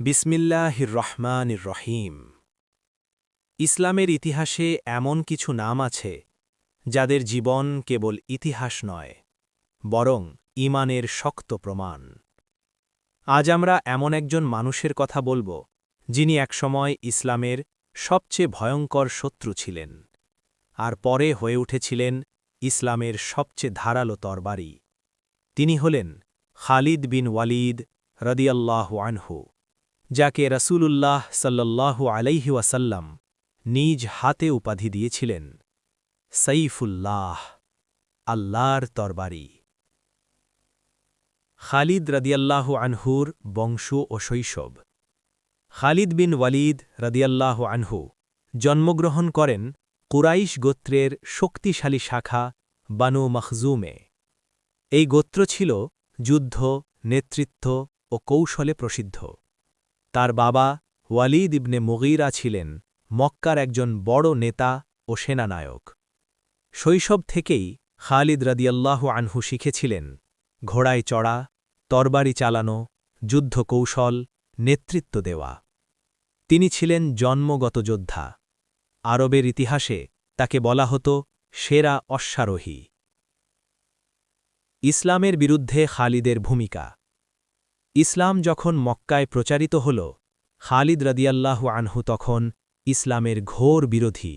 বিসমিল্লাহির রহমানির রহিম। ইসলামের ইতিহাসে এমন কিছু নাম আছে, যাদের জীবন কেবল ইতিহাস নয়, বরং ইমানের শক্ত প্রমাণ। আজ আমরা এমন একজন মানুষের কথা বলব, যিনি একসময় ইসলামের সবচেয়ে ভয়ঙ্কর শত্রু ছিলেন, আর পরে হয়ে উঠেছিলেন ইসলামের সবচেয়ে ধারালো তরবারি। তিনি হলেন খালিদ বিন ওয়ালিদ রদিয়াল্লাহ আনহু। যাকে রসূলুল্লাহ সাল্লাল্লাহু আলাইহি ওয়াসাল্লাম নিজ হাতে উপাধি দিয়েছিলেন। সঈফুল্লাহ আল্লাহর তরবারি। খালিদ রদিয়াল্লাহু আনহুর বংশ ও শৈশব। খালিদ বিন ওয়ালিদ রদিয়াল্লাহ আনহু জন্মগ্রহণ করেন কুরাইশ গোত্রের শক্তিশালী শাখা বানু মখজুমে। এই গোত্র ছিল যুদ্ধ, নেতৃত্ব ও কৌশলে প্রসিদ্ধ। তার বাবা ওয়ালিদ ইবনে মুগিরা ছিলেন মক্কার একজন বড় নেতা ও সেনানায়ক। শৈশব থেকেই খালিদ রাদিয়াল্লাহু আনহু শিখেছিলেন ঘোড়ায় চড়া, তরবারি চালানো যুদ্ধ কৌশল নেতৃত্ব দেওয়া। তিনি ছিলেন জন্মগত যোদ্ধা। আরবের ইতিহাসে তাকে বলা হতো সেরা অশ্বারোহী। ইসলামের বিরুদ্ধে খালিদের ভূমিকা ইসলাম যখন মক্কায় প্রচারিত হল, খালিদ রদিয়াল্লাহু আনহু তখন ইসলামের ঘোর বিরোধী।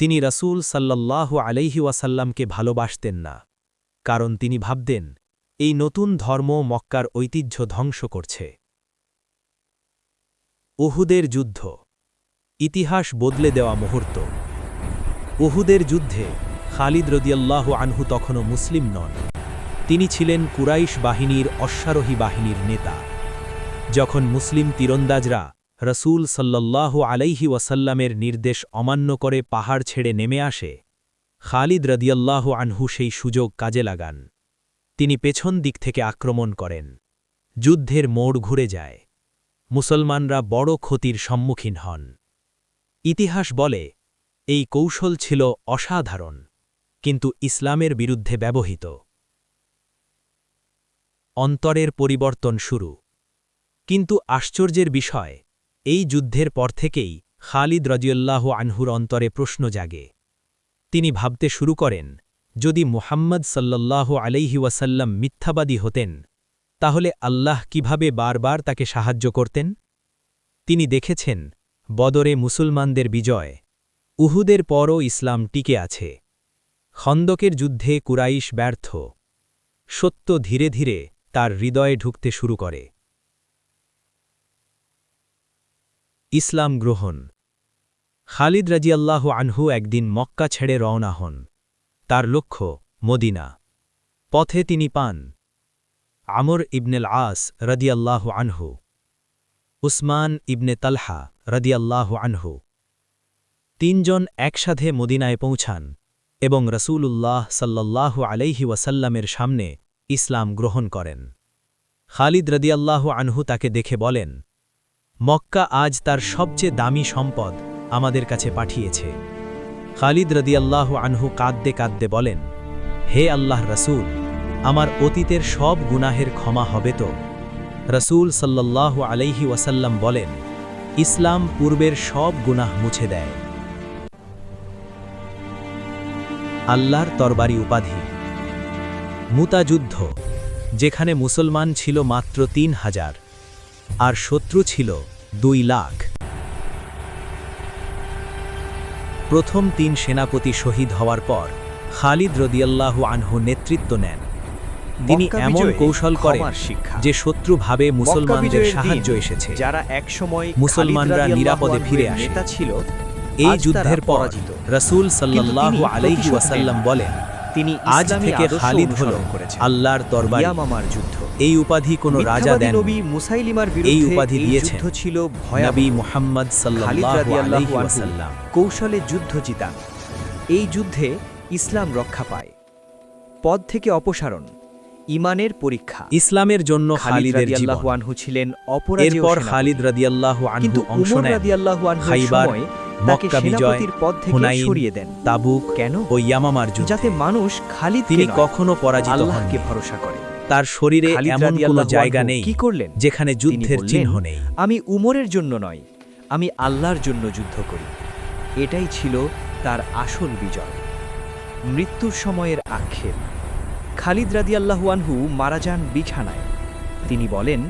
তিনি রসুল সাল্লাল্লাহু আলাইহি ওয়াসাল্লামকে ভালোবাসতেন না, কারণ তিনি ভাবতেন, এই নতুন ধর্ম মক্কার ঐতিহ্য ধ্বংস করছে। উহুদের যুদ্ধ। ইতিহাস বদলে দেওয়া মুহূর্ত। উহুদের যুদ্ধে খালিদ রদিয়াল্লাহু আনহু তখনও মুসলিম নন। তিনি ছিলেন কুরাইশ বাহিনীর অশ্বারোহী বাহিনীর নেতা। যখন মুসলিম তীরন্দাজরা রসুল সাল্লাল্লাহু আলাইহি ওয়াসাল্লামের নির্দেশ অমান্য করে পাহাড় ছেড়ে নেমে আসে, খালিদ রদিয়াল্লাহ আনহু সেই সুযোগ কাজে লাগান। তিনি পেছন দিক থেকে আক্রমণ করেন। যুদ্ধের মোড় ঘুরে যায়। মুসলমানরা বড় ক্ষতির সম্মুখীন হন। ইতিহাস বলে, এই কৌশল ছিল অসাধারণ, কিন্তু ইসলামের বিরুদ্ধে ব্যবহৃত। অন্তরের পরিবর্তন শুরু। কিন্তু আশ্চর্যের বিষয়, এই যুদ্ধের পর থেকেই খালিদ রজিউল্লাহ আনহুর অন্তরে প্রশ্ন জাগে। তিনি ভাবতে শুরু করেন, যদি মুহাম্মদ সাল্লাল্লাহু আলাইহি ওয়াসাল্লাম মিথ্যাবাদী হতেন, তাহলে আল্লাহ কীভাবে বারবার তাকে সাহায্য করতেন? তিনি দেখেছেন, বদরে মুসলমানদের বিজয়, উহুদের পরও ইসলাম টিকে আছে। খন্দকের যুদ্ধে কুরাইশ ব্যর্থ। সত্য ধীরে ধীরে তার হৃদয়ে ঢুকতে শুরু করে। ইসলাম গ্রহণ। খালিদ রাজিয়াল্লাহ আনহু একদিন মক্কা ছেড়ে রওনা হন। তার লক্ষ্য, মদিনা। পথে তিনি পান। আমর ইবনেল আস রদিয়াল্লাহ আনহু। উসমান ইবনে তালহা রদিয়াল্লাহ আনহু। তিনজন একসাথে মদিনায় পৌঁছান এবং রসূলুল্লাহ সাল্লাল্লাহু আলাইহি ওয়াসাল্লামের সামনে ইসলাম গ্রহণ করেন। খালিদ রদিয়াল্লাহ আনহু তাকে দেখে বলেন, মক্কা আজ তার সবচেয়ে দামি সম্পদ আমাদের কাছে পাঠিয়েছে। খালিদ রদিয়াল্লাহ আনহু কাঁদতে কাঁদতে বলেন, হে আল্লাহ রসুল, আমার অতীতের সব গুনাহের ক্ষমা হবে তো? রসুল সাল্লাহ আলাইহি ওয়াসাল্লাম বলেন, ইসলাম পূর্বের সব গুনাহ মুছে দেয়। আল্লাহর তরবারি উপাধি। মুতাযুদ্ধ যেখানে মুসলমান ছিল মাত্র তিন হাজার আর শত্রু ছিল দুই লাখ প্রথম তিন সেনাপতি শহীদ হওয়ার পর খালিদ রদিয়াল্লাহু আনহু নেতৃত্ব নেন তিনি এমন কৌশল করেন। যে শত্রু ভাবে মুসলমানদের সাহায্য এসেছে যারা একসময় মুসলমানরা নিরাপদে ফিরে আসে। ছিল এই যুদ্ধের পর পরাজিত। রসুল সাল্লাল্লাহু তিনি আলাইহি ওয়াসাল্লাম বলেন তিনি আজ থেকে খালিদ হল আল্লাহর দরবারি। ইয়ামামার যুদ্ধ। এই উপাধি কোনো রাজা দেন নবী মুসাইলিমার বিরুদ্ধে এই উপাধি দিয়েছেন যুদ্ধ ছিল নবী ভয়াবহ মুহাম্মদ সাল্লাল্লাহু আলাইহি ওয়াসাল্লাম। কৌশলে যুদ্ধ জিতান। এই যুদ্ধে ইসলাম রক্ষা পায়। পদ থেকে অপসারণ। ইমানের পরীক্ষা। ইসলামের জন্য খালিদ খালিদের জীবন। আনহু ছিলেন অপরাজেয় এরপর খালিদ রাদিয়াল্লাহু আনহু অংশ নেন। খাইবার, তাকে সেনাপতির পদ থেকে সরিয়ে দেন। তাবুক কেন? ও ইয়ামামার যুদ্ধে। যাতে মানুষ খালিদ তিনি কখনো পরাজিত ভরসা করে। তার শরীরে এমন কোনো জায়গা নেই কি করলেন? যেখানে যুদ্ধের চিহ্ন নেই। আমি উমরের জন্য নয় আমি আল্লাহর জন্য যুদ্ধ করি। এটাই ছিল তার আসল বিজয়। মৃত্যুর সময়ের আক্ষেপ। খালিদ রাদিয়াল্লাহু আনহু মারা যান বিছানায়। তিনি বলেন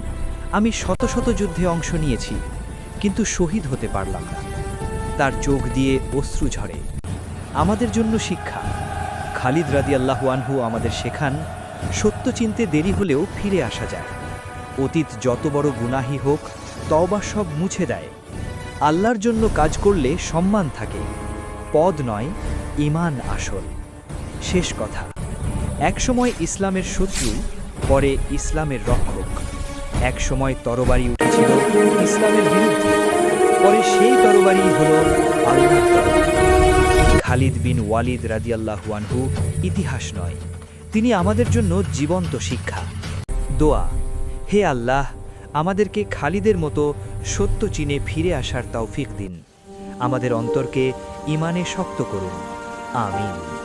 আমি শত শত যুদ্ধে অংশ নিয়েছি কিন্তু শহীদ হতে পারলাম না। তার চোখ দিয়ে অশ্রু ঝরে। আমাদের জন্য শিক্ষা। খালিদ রাদিয়াল্লাহু আনহু আমাদের শেখান, সত্য চিনতে দেরি হলেও ফিরে আসা যায়। অতীত যত বড় গুনাহি হোক, তওবা সব মুছে দেয়। আল্লাহর জন্য কাজ করলে সম্মান থাকে। পদ নয় ইমান আসল। শেষ কথা। একসময় ইসলামের শত্রু, পরে ইসলামের রক্ষক। একসময় তরবারি উঠেছিল ইসলামের বিরুদ্ধে। তরবারি হল আল্লাহ খালিদ বিন ওয়ালিদ রাদিয়াল্লাহু ইতিহাস নয়। তিনি আমাদের জন্য জীবন্ত শিক্ষা। দোয়া, হে আল্লাহ, আমাদেরকে খালিদের মতো সত্য চিনে ফিরে আসার তৌফিক দিন। আমাদের অন্তরকে ইমানে শক্ত করুন। আমিন।